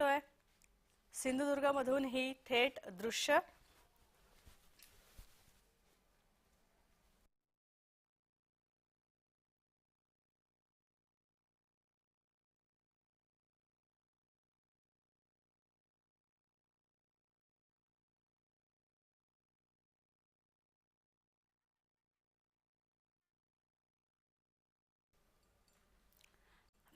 पाहतोय सिंधुदुर्गमधून ही थेट दृश्य.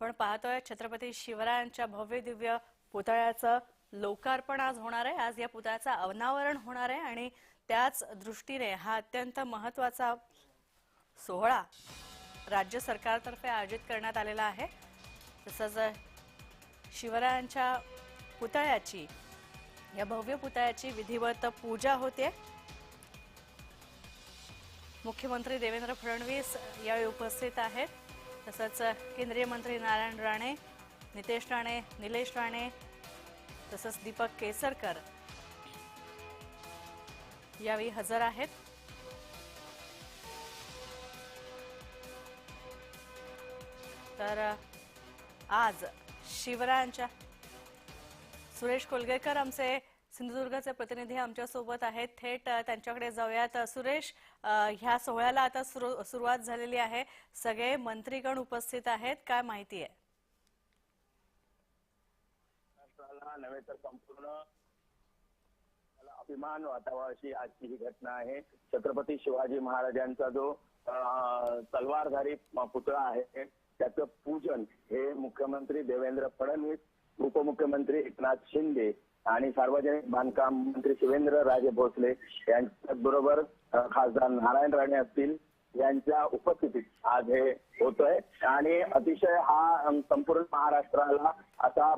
आपण पाहतोय छत्रपती शिवरायांच्या भव्य दिव्य पुतळ्याचं लोकार्पण आज होणार आहे. आज या पुतळ्याचं अनावरण होणार आहे आणि त्याच दृष्टीने हा अत्यंत महत्त्वाचा सोहळा राज्य सरकारतर्फे आयोजित करण्यात आलेला आहे. तसंच शिवरायांच्या पुतळ्याची या भव्य पुतळ्याची विधिवत पूजा होते. मुख्यमंत्री देवेंद्र फडणवीस यावेळी उपस्थित आहेत. तसंच केंद्रीय मंत्री नारायण राणे नितेश राणे निलेश राणे तसंच दीपक केसरकर यावेळी हजर आहेत. तर आज शिवरायांच्या सुरेश कोलगेकर आमचे सिंधुदुर्गचे प्रतिनिधी आमच्यासोबत आहेत. थेट त्यांच्याकडे जाऊयात. सुरेश ह्या सोहळ्याला आता सुरु- सुरुवात झालेली आहे. सगळे मंत्रीगण उपस्थित आहेत. काय माहिती आहे? नव्हे तर संपूर्ण अभिमान वाटावा अशी आजची ही घटना आहे. छत्रपती शिवाजी महाराजांचा जो तलवारधारी पुतळा आहे त्याचं पूजन हे मुख्यमंत्री देवेंद्र फडणवीस उपमुख्यमंत्री एकनाथ शिंदे आणि सार्वजनिक बांधकाम मंत्री शिवेंद्र राजे भोसले यांच्याबरोबर खासदार नारायण राणे असतील यांच्या उपस्थितीत आज हे होतोय. आणि अतिशय हा संपूर्ण महाराष्ट्राला असा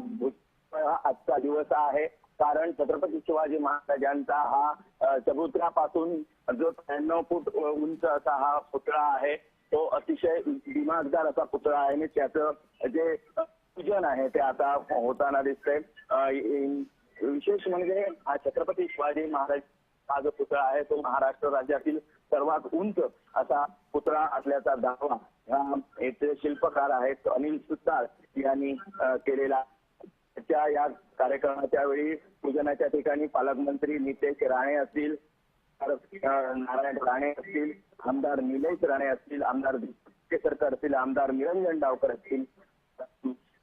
आजचा दिवस आहे. कारण छत्रपती शिवाजी महाराजांचा हा अ, चबुतऱ्यापासून जो त्र्याण्णव फूट उंच असा हा पुतळा आहे तो अतिशय दिमागदार असा पुतळा आहे आणि त्याचं जे पूजन आहे ते आता होताना दिसतंय. विशेष म्हणजे हा छत्रपती शिवाजी महाराज हा जो पुतळा आहे तो महाराष्ट्र राज्यातील सर्वात उंच असा पुतळा असल्याचा दावा हा येथे शिल्पकार आहेत अनिल सुतार यांनी केलेला त्या या कार्यक्रमाच्या वेळी पूजनाच्या ठिकाणी पालकमंत्री नितेश राणे असतील नारायण राणे असतील आमदार निलेश राणे असतील आमदार केसरकर असतील आमदार निरंजन डावकर असतील.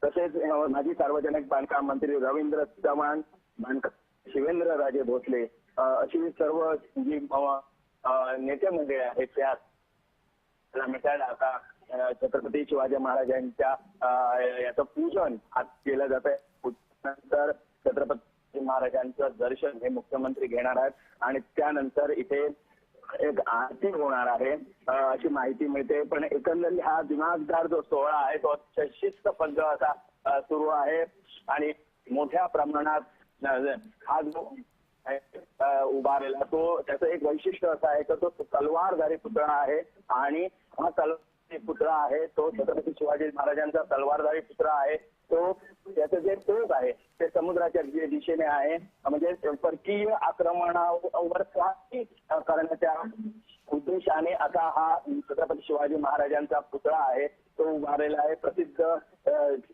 तसेच माजी सार्वजनिक बांधकाम मंत्री रवींद्र चव्हाण बांधकाम शिवेंद्र राजे भोसले अशी सर्व जी नेते मंडळी आहेत त्या मिठाड आता छत्रपती शिवाजी महाराजांच्या याचं पूजन आज केलं जात आहे त्यानंतर छत्रपती महाराजांचं दर्शन हे मुख्यमंत्री घेणार आहेत. आणि त्यानंतर इथे एक आरती होणार आहे अशी माहिती मिळते. पण एकंदरीत हा दिमागदार जो सोहळा आहे तो शिस्त शिस्तबद्ध असा सुरू आहे. आणि मोठ्या प्रमाणात हा जो उभारलेला तो त्याचं एक वैशिष्ट्य असं आहे की तो तलवारधारी पुतळा आहे. आणि हा तलवारधारी पुतळा आहे तो छत्रपती शिवाजी महाराजांचा तलवारधारी पुतळा आहे. तो त्याचं जे टोक आहे ते समुद्राच्या दिशेने आहे. म्हणजे परकीय आक्रमणावर स्वाती करण्याच्या उद्देशाने आता हा छत्रपती शिवाजी महाराजांचा पुतळा आहे तो उभारलेला आहे. प्रसिद्ध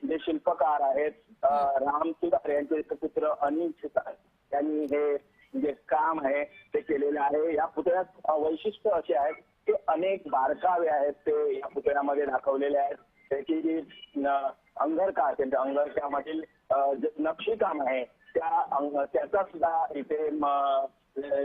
जे शिल्पकार आहेत राम सुधार यांचे पुत्र अनिल सुतार यांनी हे जे काम आहे ते केलेलं आहे. या पुतळ्यात वैशिष्ट्य असे आहे की अनेक बारकावे आहेत ते या पुतळ्यामध्ये दाखवलेले आहेत. त्याची जी अंगरका त्यांच्या अंगरक्यामधील जे नक्षीकाम आहे त्या त्याचा सुद्धा इथे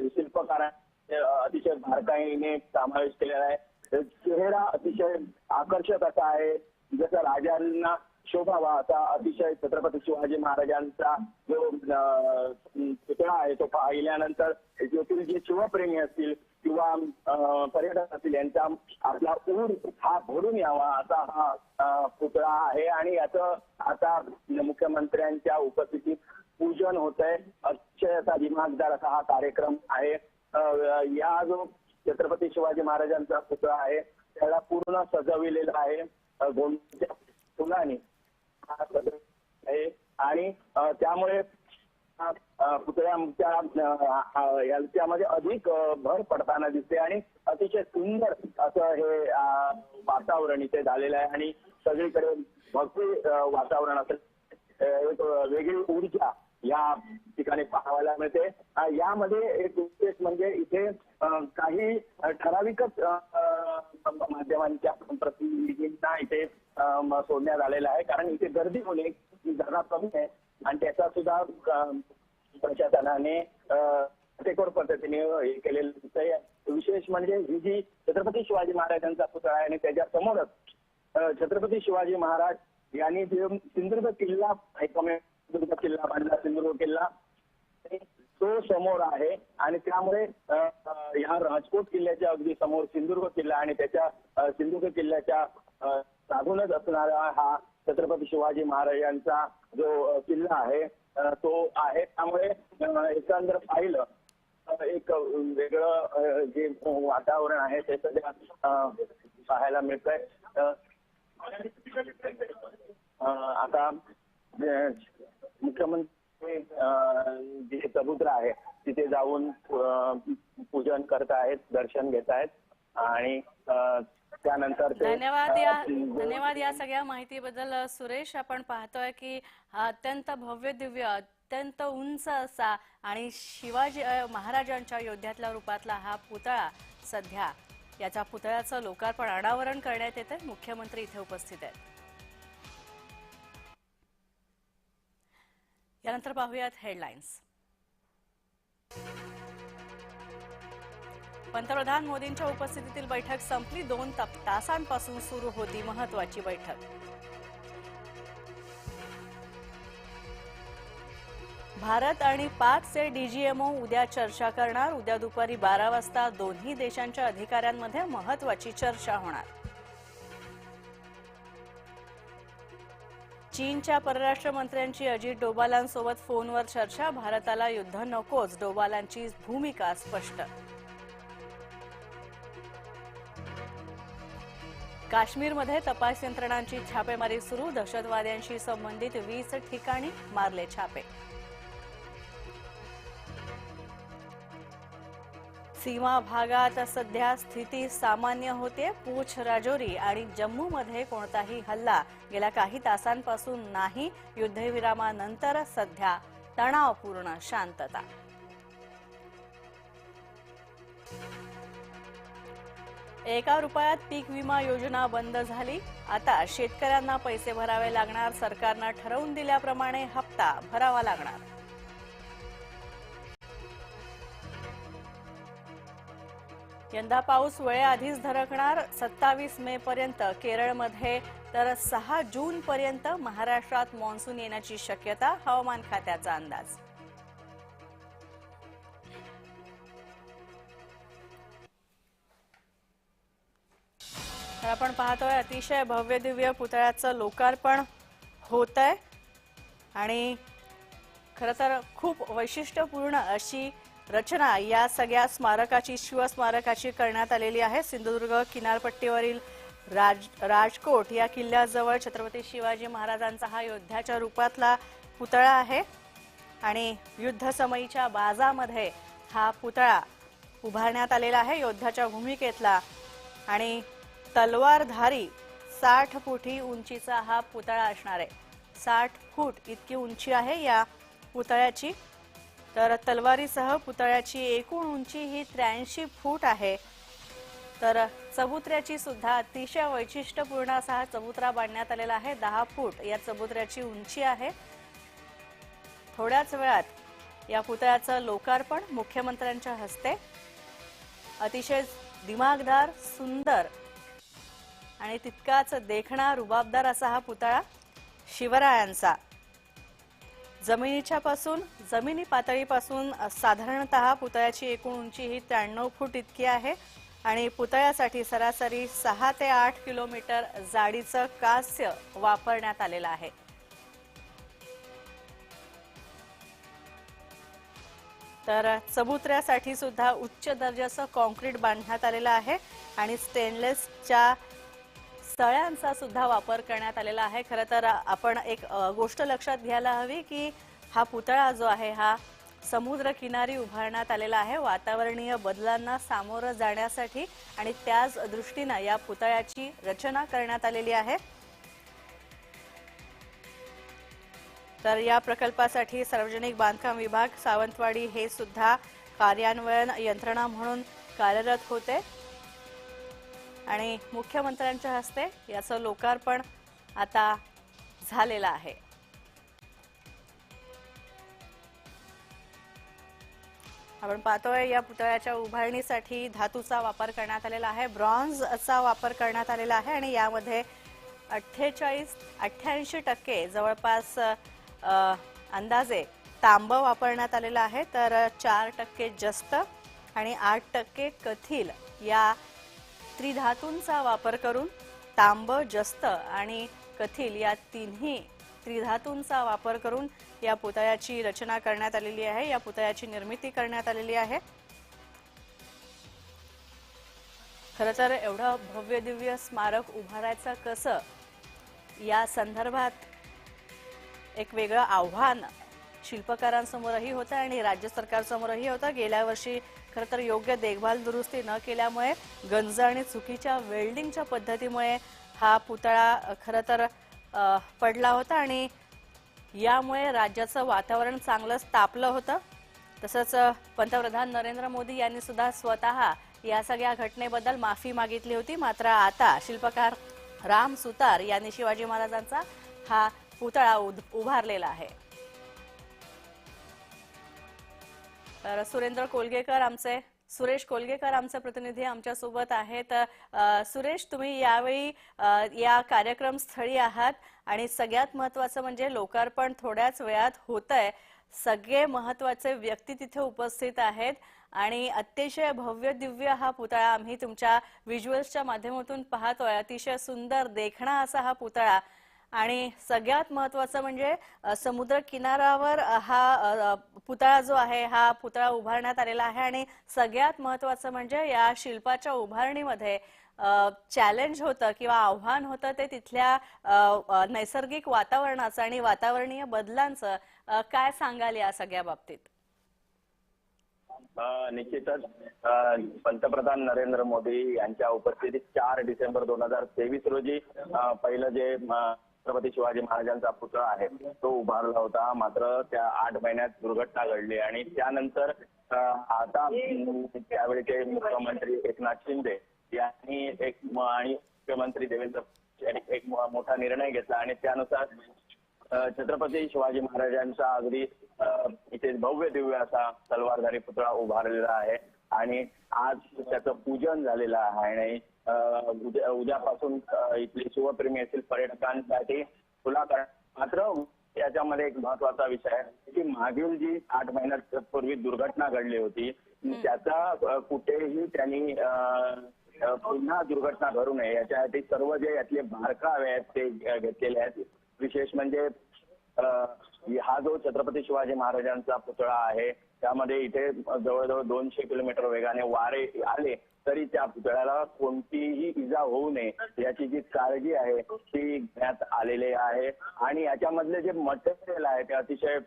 शिल्पकार अतिशय बारकाईने समावेश केलेला आहे. चेहरा अतिशय आकर्षक असा आहे जसं राजांना शोभावा असा अतिशय छत्रपती शिवाजी महाराजांचा जो पुतळा आहे तो पाहिल्यानंतर येथील जे शिवप्रेमी असतील किंवा पर्यटक असतील यांचा आपला ऊर हा भरून यावा असा हा पुतळा आहे. आणि याचं आता मुख्यमंत्र्यांच्या उपस्थितीत पूजन होत आहे अतिशय असा दिमागदार असा हा कार्यक्रम आहे. या जो छत्रपती शिवाजी महाराजांचा पुतळा आहे त्याला पूर्ण सजविलेला आहे अ, फुलांनी. आहे. आणि त्यामुळे पुतळ्यांच्या याच्यामध्ये अधिक भर पडताना दिसते. आणि अतिशय सुंदर असं हे वातावरण इथे झालेलं आहे. आणि सगळीकडे भरपूर वातावरण असेल. एक वेगळी ऊर्जा या ठिकाणी पाहायला मिळते. यामध्ये एक विशेष म्हणजे इथे काही ठराविकच अ, माध्यमांच्या प्रतिनिधींना इथे सोडण्यात आलेलं आहे. कारण इथे गर्दी होणे जरा कमी आहे. आणि त्याचा सुद्धा प्रशासनाने अ, काटेकोर पद्धतीने हे केलेलं दिसतंय. विशेष म्हणजे ही जी छत्रपती शिवाजी महाराजांचा पुतळा आहे आणि त्याच्या समोरच छत्रपती शिवाजी महाराज यांनी जे सिंधुदुर्ग किल्ला एकमेव सिंधुदुर्ग किल्ला बांधला सिंधुदुर्ग किल्ला तो समोर आहे आणि त्यामुळे या ह्या राजकोट किल्ल्याच्या अगदी समोर सिंधुदुर्ग किल्ला आणि त्याच्या सिंधुदुर्ग किल्ल्याच्या साधूनच लागूनच असणारा हा छत्रपती शिवाजी महाराजांचा जो किल्ला आहे तो आहे. त्यामुळे एकंदर पाहिलं एक वेगळं जे वातावरण आहे ते सध्या पाहायला मिळतंय. आता मुख्यमंत्री जे समुद्र आहे तिथे जाऊन पूजन करत आहेत दर्शन घेत आहेत आणि त्यानंतर धन्यवाद या धन्यवाद या सगळ्या माहितीबद्दल सुरेश. आपण पाहतोय की हा अत्यंत भव्य दिव्य अत्यंत उंच असा आणि शिवाजी महाराजांच्या योद्ध्यातल्या रूपातला हा पुतळा सध्या याच्या पुतळ्याचं लोकार्पण अनावरण करण्यात येत आहे मुख्यमंत्री इथे उपस्थित आहेत. यानंतर पाहूयात हेडलाईन्स पंतप्रधान मोदींच्या उपस्थितीतील बैठक संपली. दोन तासांपासून सुरू होती महत्वाची बैठक. भारत आणि पाकचे डीजीएमओ उद्या चर्चा करणार. उद्या दुपारी बारा वाजता दोन्ही देशांच्या अधिकाऱ्यांमध्ये महत्वाची चर्चा होणार. चीनच्या परराष्ट्र मंत्र्यांची अजित डोबालांसोबत फोनवर चर्चा भारताला युद्ध नकोच डोबालांची भूमिका स्पष्ट. काश्मीरमध्ये तपास यंत्रणांची छापेमारी सुरू दहशतवाद्यांशी संबंधित वीस ठिकाणी मारले छापे. सीमा भागात सध्या स्थिती सामान्य होते. पूछ राजौरी आणि जम्मूमध्ये कोणताही हल्ला गेल्या काही तासांपासून नाही. युद्धविरामानंतर सध्या तणावपूर्ण शांतता. एका रुपयात पीक विमा योजना बंद झाली. आता शेतकऱ्यांना पैसे भरावे लागणार सरकारनं ठरवून दिल्याप्रमाणे हप्ता भरावा लागणार. यंदा पाऊस वेळेआधीच धडकणार सत्तावीस मे पर्यंत केरळमध्ये तर सहा जून पर्यंत महाराष्ट्रात मान्सून येण्याची शक्यता हवामान खात्याचा अंदाज. तर आपण पाहतोय अतिशय भव्य दिव्य पुतळ्याचं लोकार्पण होत आहे आणि खरं तर खूप वैशिष्ट्यपूर्ण अशी रचना या सगळ्या स्मारकाची शिवस्मारकाची करण्यात आलेली आहे. सिंधुदुर्ग किनारपट्टीवरील राज राजकोट या किल्ल्याजवळ छत्रपती शिवाजी महाराजांचा हा योद्ध्याच्या रूपातला पुतळा आहे. आणि युद्धसमयीच्या बाजामध्ये हा पुतळा उभारण्यात आलेला आहे योद्ध्याच्या भूमिकेतला. आणि तलवारधारी साठ फुटी उंचीचा हा पुतळा असणार आहे. साठ फूट इतकी उंची आहे या पुतळ्याची. तर तलवारीसह पुतळ्याची एकूण उंची ही त्र्याऐंशी फूट आहे. तर चबुत्र्याची सुद्धा अतिशय वैशिष्ट्यपूर्ण असा हा चबुत्रा बांधण्यात आलेला आहे. दहा फूट या चबुत्र्याची उंची आहे. थोड्याच वेळात या पुतळ्याचं लोकार्पण मुख्यमंत्र्यांच्या हस्ते. अतिशय दिमागदार सुंदर आणि तितकाच देखणा रुबाबदार असा हा पुतळा शिवरायांचा. जमिनीच्या पासून जमिनी पातळीपासून साधारणतः पुतळ्याची एकूण उंची ही त्र्याण्णव फूट इतकी आहे. आणि पुतळ्यासाठी सरासरी सहा ते आठ किलोमीटर जाडीचं कास्य वापरण्यात आलेलं आहे. तर चबुत्र्यासाठी सुद्धा उच्च दर्जाचं कॉन्क्रीट बांधण्यात आलेलं आहे आणि स्टेनलेसच्या सळ्यांचा सुद्धा वापर करण्यात आलेला आहे. खरं तर आपण एक गोष्ट लक्षात घ्यायला हवी की हा पुतळा जो आहे हा समुद्र किनारी उभारण्यात आलेला आहे. वातावरणीय बदलांना सामोरं जाण्यासाठी आणि त्याच दृष्टीनं या पुतळ्याची रचना करण्यात आलेली आहे. तर या प्रकल्पासाठी सार्वजनिक बांधकाम विभाग सावंतवाडी हे सुद्धा कार्यान्वयन यंत्रणा म्हणून कार्यरत होते. आणि मुख्यमंत्र्यांच्या हस्ते याचं लोकार्पण आता झालेलं आहे. आपण पाहतोय या पुतळ्याच्या उभारणीसाठी धातूचा वापर करण्यात आलेला आहे ब्रॉन्झचा वापर करण्यात आलेला आहे आणि यामध्ये अठ्ठेचाळीस अठ्ठ्याऐंशी टक्के जवळपास अंदाजे तांब वापरण्यात आलेलं आहे. तर चार टक्के जस्त आणि आठ टक्के कथील या त्रिधातूंचा वापर करून तांब जस्त आणि कथील या तिन्ही त्रिधातूंचा वापर करून या पुतळ्याची रचना करण्यात आलेली आहे. या पुतळ्याची निर्मिती करण्यात आलेली आहे. खरं तर एवढं भव्य दिव्य स्मारक उभारायचं कसं? या संदर्भात एक वेगळं आव्हान शिल्पकारांसमोरही होतं आणि राज्य सरकारसमोरही होतं. गेल्या वर्षी तर योग्य देखभाल दुरुस्ती न केल्यामुळे गंज आणि चुकीच्या वेल्डिंगच्या पद्धतीमुळे हा पुतळा खरं तर पडला होता आणि यामुळे राज्याचं वातावरण चांगलंच तापलं होतं. तसंच पंतप्रधान नरेंद्र मोदी यांनी सुद्धा स्वतः या सगळ्या घटनेबद्दल माफी मागितली होती. मात्र आता शिल्पकार राम सुतार यांनी शिवाजी महाराजांचा हा पुतळा उद- उभारलेला आहे. तर सुरेंद्र कोलगेकर आमचे सुरेश कोलगेकर आमचे प्रतिनिधी आमच्यासोबत आहेत. सुरेश तुम्ही यावेळी या कार्यक्रम स्थळी आहात आणि सगळ्यात महत्वाचं म्हणजे लोकार्पण थोड्याच वेळात होत आहे सगळे महत्त्वाचे व्यक्ती तिथे उपस्थित आहेत आणि अतिशय भव्य दिव्य हा पुतळा आम्ही तुमच्या व्हिज्युअल्सच्या माध्यमातून पाहतोय. अतिशय सुंदर देखणा असा हा पुतळा आणि सगळ्यात महत्वाचं म्हणजे समुद्र किनाऱ्यावर हा पुतळा जो आहे हा पुतळा उभारण्यात आलेला आहे आणि सगळ्यात महत्वाचं म्हणजे या शिल्पाच्या उभारणीमध्ये चॅलेंज होतं किंवा आव्हान होतं ते तिथल्या नैसर्गिक वातावरणाचं आणि वातावरणीय बदलांचं काय सांगाल या सगळ्या बाबतीत? निश्चितच पंतप्रधान नरेंद्र मोदी यांच्या उपस्थितीत चार डिसेंबर दोन हजार तेवीस रोजी पहिलं जे छत्रपती शिवाजी महाराजांचा पुतळा आहे. तो उभारला होता. मात्र त्या आठ महिन्यात दुर्घटना घडली आणि त्यानंतर आता त्यावेळेचे मुख्यमंत्री एकनाथ शिंदे यांनी एक आणि मुख्यमंत्री देवेंद्र यांनी एक मोठा निर्णय घेतला आणि त्यानुसार छत्रपती शिवाजी महाराजांचा अगदी इथे भव्य दिव्य असा तलवारधारी पुतळा उभारलेला आहे. आणि आज त्याचं पूजन झालेलं आहे. आणि उद्या उद्यापासून इथले शिवप्रेमी असतील पर्यटकांसाठी खुला कर मात्र याच्यामध्ये एक महत्त्वाचा विषय आहे की मागील जी आठ महिन्यात पूर्वी दुर्घटना घडली होती त्याचा कुठेही त्यांनी पुन्हा दुर्घटना घडू नये. याच्यासाठी सर्व जे यातले बारकावे आहेत ते घेतलेले आहेत. विशेष म्हणजे हा जो छत्रपती शिवाजी महाराजांचा पुतळा आहे त्यामध्ये इथे जवळजवळ दोनशे किलोमीटर वेगाने वारे आले. तरी त्या पुतळ्याला कोणतीही इजा होऊ नये याची जी काळजी आहे ती घेण्यात आलेली आहे. आणि याच्यामधले जे मटेरियल आहे ते अतिशय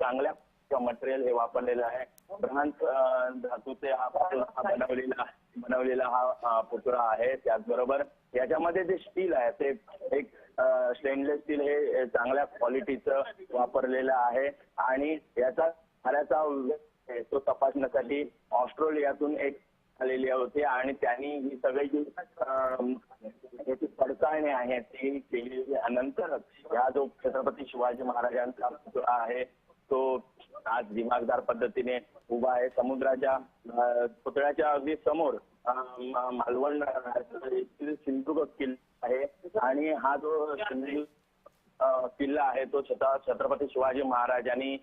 चांगल्या मटेरियल हे वापरलेलं आहे. ब्रांच धातूचे हा बनवलेला बनवलेला हा पुतळा आहे. त्याचबरोबर याच्यामध्ये जे स्टील आहे ते एक स्टेनलेस स्टील हे चांगल्या क्वालिटीचं वापरलेलं आहे. आणि याचा खऱ्याचा तो तपासण्यासाठी ऑस्ट्रेलियातून एक आलेली होती आणि त्यांनी ही सगळी जी याची पडताळणी आहे ती केली नंतर हा जो छत्रपती शिवाजी महाराजांचा पुतळा आहे तो आज दिमागदार पद्धतीने उभा आहे. समुद्राच्या पुतळ्याच्या अगदी समोर मालवण अं, सिंधुदुर्ग किल्ला आहे. आणि हा जो सिंधुदुर्ग किल्ला आहे तो छत्रपती शिवाजी महाराजांनी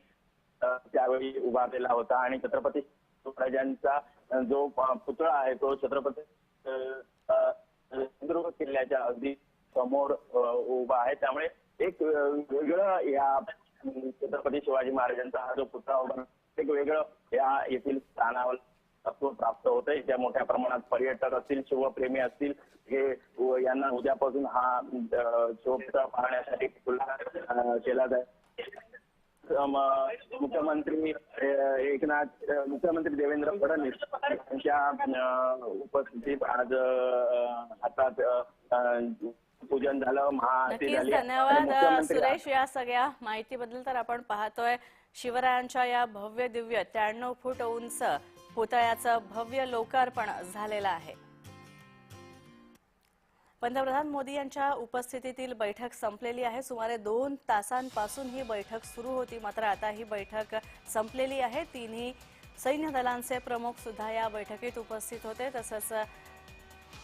त्यावेळी उभारलेला होता. आणि छत्रपती महाराजांचा जो पुतळा आहे तो छत्रपती सिंधुदुर्ग किल्ल्याच्या अगदी समोर उभा आहे. त्यामुळे एक वेगळं या छत्रपती शिवाजी महाराजांचा हा जो पुतळा उभा एक वेगळं या येथील स्थानावर तत्व प्राप्त होतंय. ज्या मोठ्या प्रमाणात पर्यटक असतील शिवप्रेमी असतील हे यांना उद्यापासून हा शिवपुतळा पाहण्यासाठी खुला केला जाईल. मुख्यमंत्री एकनाथ मुख्यमंत्री देवेंद्र फडणवीस यांच्या उपस्थितीत आज हातात पूजन झालं. महाआरती नक्कीच झाली धन्यवाद मुख्यमंत्री सुरेश या सगळ्या माहितीबद्दल तर आपण पाहतोय. शिवरायांच्या या भव्य दिव्य त्र्याण्णव फूट उंच पुतळ्याचं भव्य लोकार्पण झालेलं आहे. पंतप्रधान मोदी यांच्या उपस्थितीतील बैठक संपलेली आहे. सुमारे दोन तासांपासून ही बैठक सुरू होती. मात्र आता ही बैठक संपलेली आहे. तिन्ही सैन्य दलांचे प्रमुख सुद्धा या बैठकीत उपस्थित होते. तसंच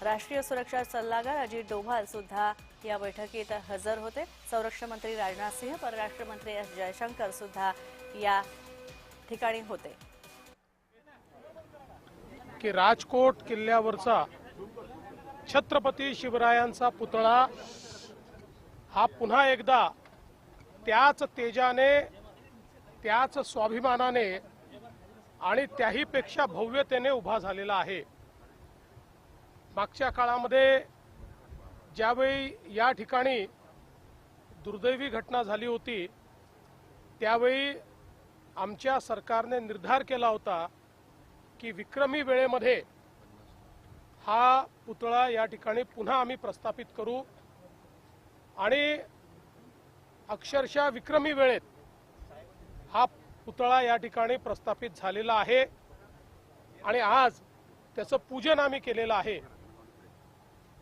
राष्ट्रीय सुरक्षा सल्लागार अजित डोभाल सुद्धा या बैठकीत हजर होते. संरक्षण मंत्री राजनाथ सिंह परराष्ट्र मंत्री एस जयशंकर सुद्धा या ठिकाणी होते. की राजकोट किल्ल्यावरचा छत्रपती शिवरायांचा पुतळा हा पुन्हा एकदा त्याच तेजाने त्याच स्वाभिमानाने आणि त्याहीपेक्षा भव्यतेने उभा झालेला आहे. मागच्या काळामध्ये ज्यावेळी या ठिकाणी दुर्दैवी घटना झाली होती त्यावेळी आमच्या सरकारने निर्धार केला होता की विक्रमी वेळेमध्ये हा पुतळा या ठिकाणी पुन्हा आम्ही प्रस्थापित करू. आणि अक्षरशः विक्रमी वेळेत हा पुतळा या ठिकाणी प्रस्थापित झालेला आहे. आणि आज त्याचं पूजन आम्ही केलेलं आहे.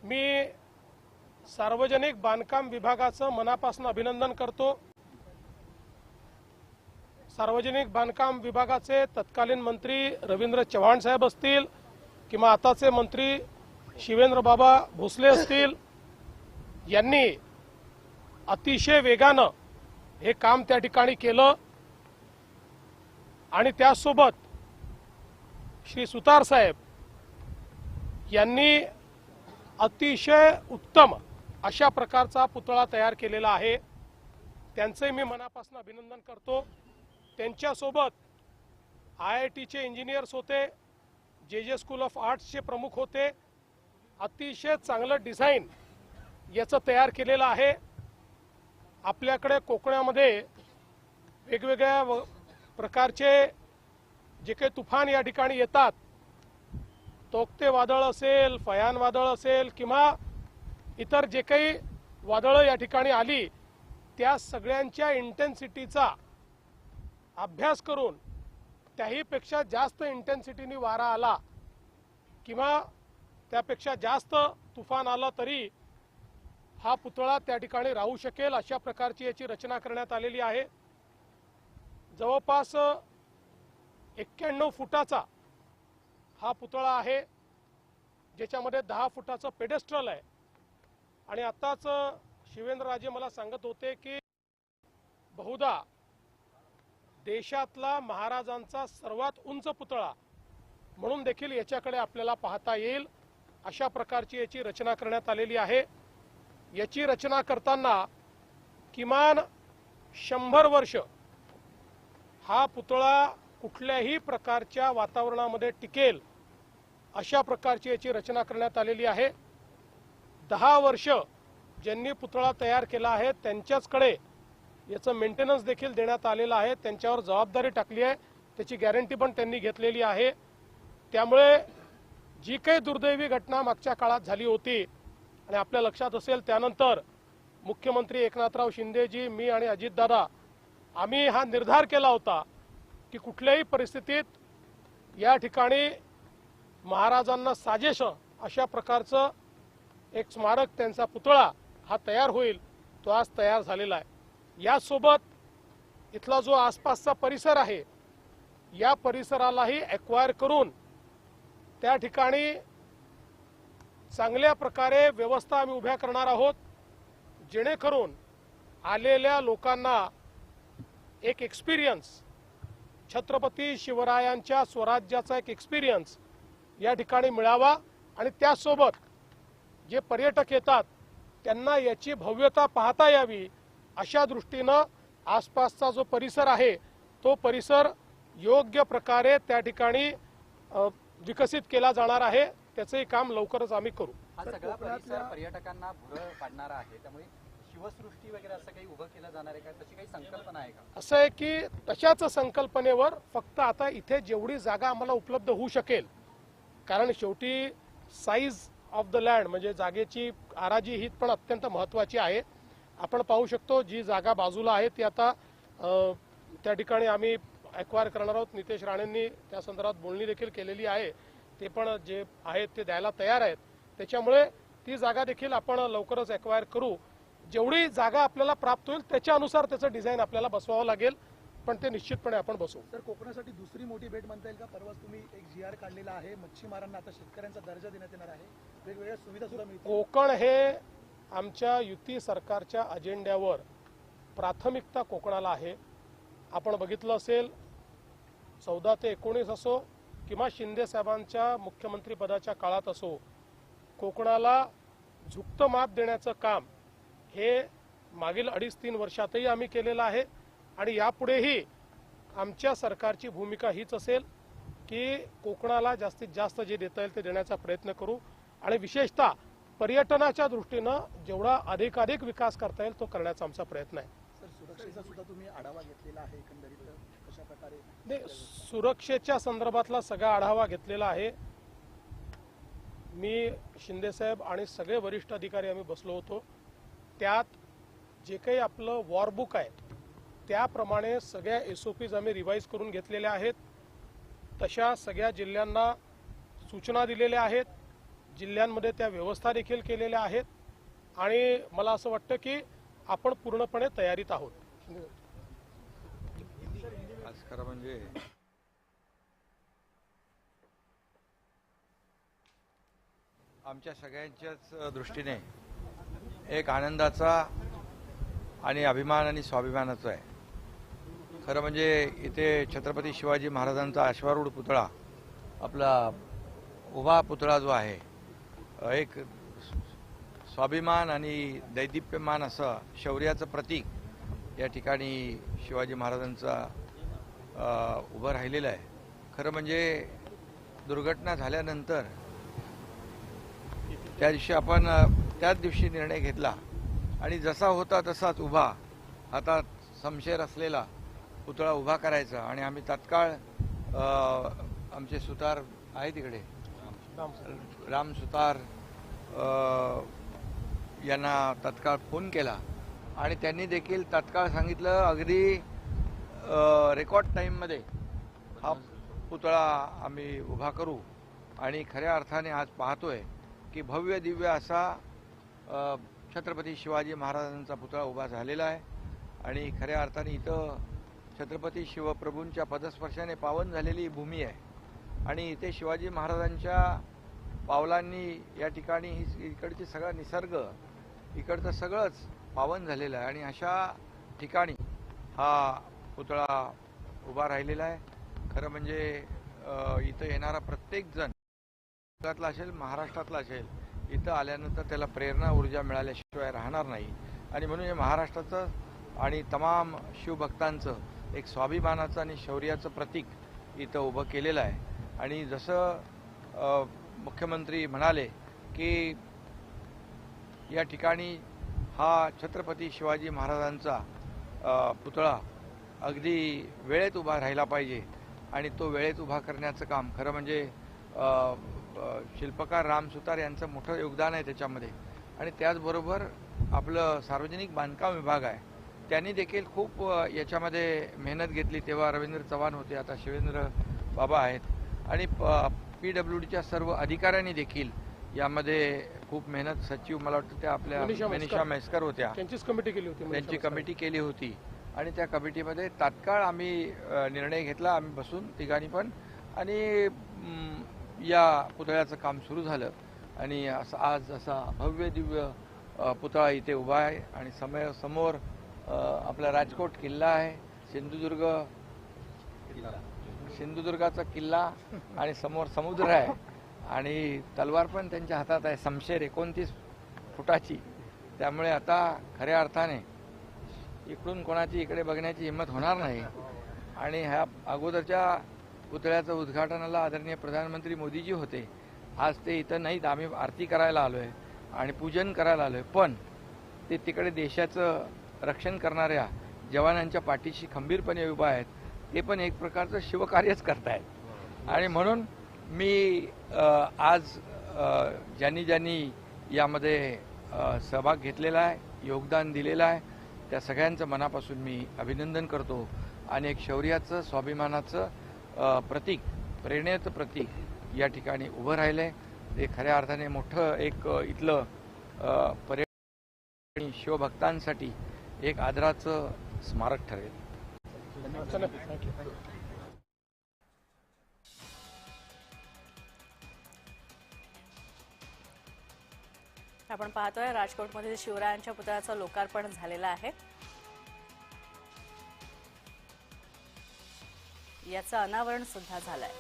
मी सार्वजनिक बांधकाम विभागाचं मनापासून अभिनंदन करतो. सार्वजनिक बांधकाम विभागाचे तत्कालीन मंत्री रवींद्र चव्हाण साहेब असतील किंवा आताचे मंत्री शिवेंद्र बाबा भोसले असतील यांनी अतिशय वेगानं हे काम त्या ठिकाणी केलं. आणि त्यासोबत श्री सुतार साहेब यांनी अतिशय उत्तम अशा प्रकारचा पुतळा तयार केलेला आहे. त्यांचे मी मनापासून अभिनंदन करतो. त्यांच्यासोबत आय आय टीचे इंजिनियर्स होते. जे जे स्कूल ऑफ आर्ट्सचे प्रमुख होते अतिशय चांगलं डिझाईन याचं तयार केलेलं आहे. आपल्याकडे कोकणामध्ये वेगवेगळ्या व- प्रकारचे जे काही तुफान या ठिकाणी येतात तोक्ते वादळ असेल फयान वादळ असेल किंवा इतर जे काही वादळं या ठिकाणी आली त्या सगळ्यांच्या इंटेन्सिटीचा अभ्यास करून त्याहीपेक्षा जास्त इंटेन्सिटीने वारा आला किंवा त्यापेक्षा जास्त तुफान आलं तरी हा पुतळा त्या ठिकाणी राहू शकेल अशा प्रकारची याची रचना करण्यात आलेली आहे. जवळपास एक्क्याण्णव फुटाचा हा पुतळा आहे ज्याच्यामध्ये दहा फुटाचं पेडेस्ट्रल आहे. आणि आत्ताच शिवेंद्रराजे मला सांगत होते की बहुधा देशातला महाराजांचा सर्वात उंच पुतळा म्हणून देखील याच्याकडे आपल्याला पाहता येईल. अशा प्रकारची याची रचना करण्यात आलेली आहे. याची रचना करताना किमान शंभर वर्ष हा पुतळा कुठल्याही प्रकारच्या वातावरणामध्ये टिकेल अशा प्रकारची याची रचना करण्यात आलेली आहे. दहा वर्ष ज्यांनी पुतळा तयार केला आहे त्यांच्याचकडे याचं मेंटेनन्स देखील देण्यात आलेलं आहे. त्यांच्यावर जबाबदारी टाकली आहे. त्याची गॅरंटी पण त्यांनी घेतलेली आहे. त्यामुळे जी काही दुर्दैवी घटना मागच्या काळात झाली होती आणि आपल्या लक्षात असेल त्यानंतर मुख्यमंत्री एकनाथराव शिंदेजी मी आणि अजितदादा आम्ही हा निर्धार केला होता की कुठल्याही परिस्थितीत या ठिकाणी महाराजांना साजेश अशा प्रकारचं एक स्मारक त्यांचा पुतळा हा तयार होईल तो आज तयार झालेला आहे. यासोबत इथला जो आसपासचा परिसर आहे या परिसरालाही ॲक्वायर करून त्या ठिकाणी चांगल्या प्रकारे व्यवस्था आम्ही उभ्या करणार आहोत जेणेकरून आलेल्या लोकांना एक एक्सपिरियन्स छत्रपती शिवरायांच्या स्वराज्याचा एक एक्सपिरियन्स या ठिकाणी मिळावा आणि त्यासोबत जे पर्यटक येतात त्यांना याची भव्यता पाहता यावी अशा दृष्टीनं आसपासचा जो परिसर आहे तो परिसर योग्य प्रकारे त्या ठिकाणी विकसित केला जाणार आहे. त्याचंही काम लवकरच आम्ही करू. हा सगळा परिसर पर्यटकांना भुरळ पाडणारा आहे. त्यामुळे शिवसृष्टी वगैरे असं काही उभं केलं जाणार आहे का? तशी काही संकल्पना आहे का? असं आहे की तशाच संकल्पनेवर फक्त आता इथे जेवढी जागा आम्हाला उपलब्ध होऊ शकेल कारण शेवटी साईज ऑफ द लँड म्हणजे जागेची आराजी ही पण अत्यंत महत्वाची आहे. आपण पाहू शकतो जी जागा बाजूला आहे ती आता त्या ठिकाणी आम्ही एक्वायर करणार आहोत. नितेश राणेंनी त्या संदर्भात बोलणी देखील केलेली आहे. ते पण जे आहेत ते द्यायला तयार आहेत. त्याच्यामुळे ती जागा देखील आपण लवकरच एक्वायर करू. जेवढी जागा आपल्याला प्राप्त होईल त्याच्यानुसार त्याचं डिझाईन आपल्याला बसवावं लागेल. पण ते निश्चितपणे आपण बसवू. सर कोकणासाठी दुसरी मोठी भेट म्हणता येईल का? परवाच तुम्ही एक जी आर काढलेला आहे. मच्छीमारांना आता शेतकऱ्यांचा दर्जा देण्यात येणार आहे. वेगवेगळ्या सुविधा सुद्धा मिळतील. कोकण हे आमच्या युती सरकारच्या अजेंड्यावर प्राथमिकता कोकणाला आहे. आपण बघितलं असेल चौदा ते एकोणीस असो किंवा शिंदेसाहेबांच्या मुख्यमंत्रीपदाच्या काळात असो कोकणाला झुकतं माप देण्याचं काम हे मागील अडीच तीन वर्षातही आम्ही केलेलं आहे. आणि यापुढेही आमच्या सरकारची भूमिका हीच असेल की कोकणाला जास्तीत जास्त जे देता येईल ते देण्याचा प्रयत्न करू. आणि विशेषतः पर्यटनाच्या दृष्टीनं जेवढा अधिकाधिक विकास करता येईल तो करण्याचा आमचा प्रयत्न आहे. सुरक्षेच्या संदर्भातला सगळा आढावा घेतलेला आहे. मी शिंदेसाहेब आणि सगळे वरिष्ठ अधिकारी आम्ही बसलो होतो. त्यात जे काही आपलं वॉरबुक आहे त्याप्रमाणे सगळ्या एस ओ पीज आम्ही रिवाईज करून घेतलेल्या आहेत. तशा सगळ्या जिल्ह्यांना सूचना दिलेल्या आहेत. जिल्ह्यांमध्ये त्या व्यवस्था देखील केलेल्या आहेत. आणि मला असं वाटतं की आपण पूर्णपणे तयारीत आहोत. खरं म्हणजे आमच्या सगळ्यांच्याच दृष्टीने एक आनंदाचा आणि अभिमान आणि स्वाभिमानाचा आहे. खरं म्हणजे इथे छत्रपती शिवाजी महाराजांचा अश्वारूढ पुतळा आपला उभा पुतळा जो आहे एक स्वाभिमान आणि दैदिप्यमान असं शौर्याचं प्रतीक या ठिकाणी शिवाजी महाराजांचा उभं राहिलेलं आहे. खरं म्हणजे दुर्घटना झाल्यानंतर त्या दिवशी आपण त्याच दिवशी निर्णय घेतला. आणि जसा होता तसाच उभा हातात समशेर असलेला पुतळा उभा करायचा. आणि आम्ही तात्काळ आमचे सुतार आहे तिकडे राम सुतार यांना तत्काळ फोन केला आणि त्यांनी देखील तत्काळ सांगितलं अगदी रेकॉर्ड टाईममध्ये हा पुतळा आम्ही उभा करू आणि खऱ्या अर्थाने आज पाहतोय की भव्य दिव्य असा छत्रपती शिवाजी महाराजांचा पुतळा उभा झालेला आहे आणि खऱ्या अर्थाने इथं छत्रपती शिवप्रभूंच्या पदस्पर्शाने पावन झालेली भूमी आहे आणि इथे शिवाजी महाराजांच्या पावलांनी या ठिकाणी ही इकडची सगळा निसर्ग इकडचं सगळंच पावन झालेलं आहे. आणि अशा ठिकाणी हा पुतळा उभा राहिलेला आहे. खरं म्हणजे इथं येणारा प्रत्येक जण जगातला असेल महाराष्ट्रातला असेल इथं आल्यानंतर त्याला प्रेरणा ऊर्जा मिळाल्याशिवाय राहणार नाही. आणि म्हणून हे महाराष्ट्राचं आणि तमाम शिवभक्तांचं एक स्वाभिमानाचं आणि शौर्याचं प्रतीक इथं उभं केलेलं आहे. आणि जसं मुख्यमंत्री म्हणाले की या ठिकाणी हा छत्रपती शिवाजी महाराजांचा पुतळा अगदी वेळेत उभा राहिला पाहिजे आणि तो वेळेत उभा करण्याचं काम खरं म्हणजे शिल्पकार राम सुतार यांचं मोठं योगदान आहे त्याच्यामध्ये. आणि त्याचबरोबर आपलं सार्वजनिक बांधकाम विभाग आहे त्यांनी देखील खूप याच्यामध्ये मेहनत घेतली तेव्हा रवींद्र चव्हाण होते आता शिवेंद्र बाबा आहेत. आणि पी डब्ल्यू डीच्या सर्व अधिकाऱ्यांनी देखील यामध्ये खूप मेहनत सचिव मला वाटतं त्या आपल्या मनीषा म्हस्कर. म्हैसकर होत्या. त्यांचीच कमिटी केली होती त्यांची कमिटी केली होती. आणि त्या कमिटीमध्ये तात्काळ आम्ही निर्णय घेतला आम्ही बसून तिघांनी पण. आणि या पुतळ्याचं काम सुरू झालं. आणि असं आज असा भव्य दिव्य पुतळा इथे उभा आहे. आणि समय समोर आपला राजकोट किल्ला आहे. सिंधुदुर्ग सिंधुदुर्गाचा किल्ला आणि समोर समुद्र आहे आणि तलवार पण त्यांच्या हातात आहे समशेर एकोणतीस फुटाची. त्यामुळे आता खऱ्या अर्थाने इकडून कोणाची इकडे बघण्याची हिंमत होणार नाही. आणि ह्या अगोदरच्या पुतळ्याचं उद्घाटनाला आदरणीय प्रधानमंत्री मोदीजी होते. आज ते इथं नाहीत आम्ही आरती करायला आलो आहे आणि पूजन करायला आलो आहे पण ते तिकडे देशाचं रक्षण करणाऱ्या जवानांच्या पाठीशी खंबीरपणे उभा आहेत. ते पण एक प्रकारचं शिवकार्यच करतायत. आणि म्हणून मी आज ज्यांनी ज्यांनी यामध्ये सहभाग घेतलेला आहे योगदान दिलेलं आहे त्या सगळ्यांचं मनापासून मी अभिनंदन करतो. आणि एक शौर्याचं स्वाभिमानाचं प्रतीक प्रेरणेचं प्रतीक या ठिकाणी उभं राहिलं आहे ते खऱ्या अर्थाने मोठं एक इथलं पर्यटन आणि शिवभक्तांसाठी एक आदराचं स्मारक ठरेल. चला. थँक्यू आपण पाहतोय राजकोटमधील शिवरायांच्या पुतळ्याचं लोकार्पण झालेलं आहे. याचं अनावरण सुद्धा झालंय.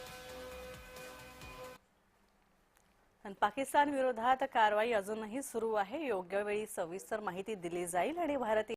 पाकिस्तान विरोधात कारवाई अजूनही सुरू आहे. योग्य वेळी सविस्तर माहिती दिली जाईल आणि भारतीय